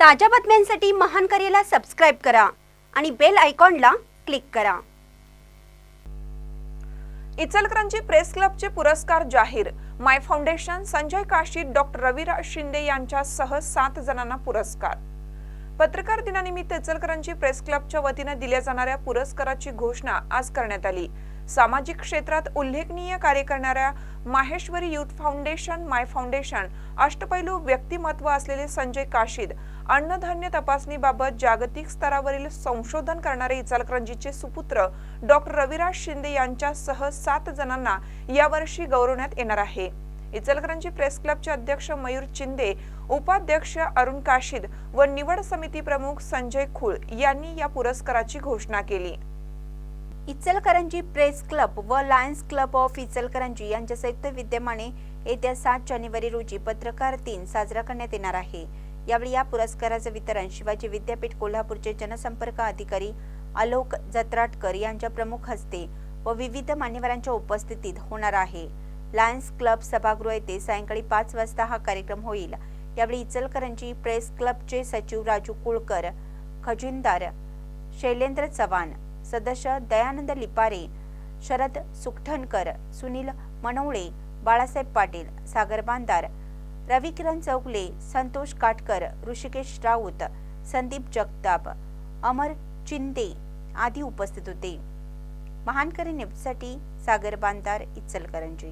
ताज्या बातम्यांसाठी महान करेला सबस्क्राईब करा आणि बेल आयकॉनला क्लिक करा. इचलकरंजी प्रेस क्लबचे पुरस्कार जाहीर. My foundation Sanjay Kashi doctor Raviraj Shinde यांच्यासह सात जणांना पुरस्कार. पत्रकार दिनानिमित्त इचलकरंजी प्रेस क्लबच्या वतीनं दिल्या जाणाऱ्या पुरस्काराची घोषणा आज करण्यात आली. सामाजिक क्षेत्रात उल्लेखनीय कार्य करणाऱ्या Maheshwari youth foundation my foundation अष्टपैलू व्यक्तिमत्व असलेले संजय काशीद अन्नधान्य तपासणीबाबत जागतिक स्तरावरील संशोधन करणारे इचलकरंजीचे सुपुत्र डॉक्टर रविराज शिंदे यांच्यासह सात जणांना यावर्षी गौरवण्यात येणार आहे. इचलकरंजी प्रेस क्लबचे अध्यक्ष मयूर चिंदे उपाध्यक्ष अरुण काशीद व निवड समिती प्रमुख संजय खुळ यांनी या पुरस्काराची घोषणा केली. इचलकरंजी प्रेस क्लब व लायन्स क्लब ऑफ इचलकरंजी यांच्या संयुक्त विद्यमाने येत्या सात जानेवारी रोजी पत्रकार दिन साजरा करण्यात येणार आहे. यावेळी या पुरस्काराचं वितरण शिवाजी विद्यापीठ कोल्हापूरचे जनसंपर्क अधिकारी आलोक जत्राटकर यांच्या प्रमुख हस्ते व विविध मान्यवरांच्या उपस्थितीत होणार आहे. लायन्स क्लब सभागृह येथे सायंकाळी पाच वाजता हा कार्यक्रम होईल. यावेळी इचलकरंजी प्रेस क्लबचे सचिव राजू कुळकर खजिनदार शैलेंद्र चव्हाण सदस्य दयानंद लिपारे शरद सुकठणकर सुनील मनवळे बाळासाहेब पाटील सागर बांदार रविकिरण चौगले संतोष काटकर ऋषिकेश राऊत संदीप जगताप अमर चिंदे आदी उपस्थित होते. महानकरी न्यूजसाठी सागर बांदार इचलकरंजी.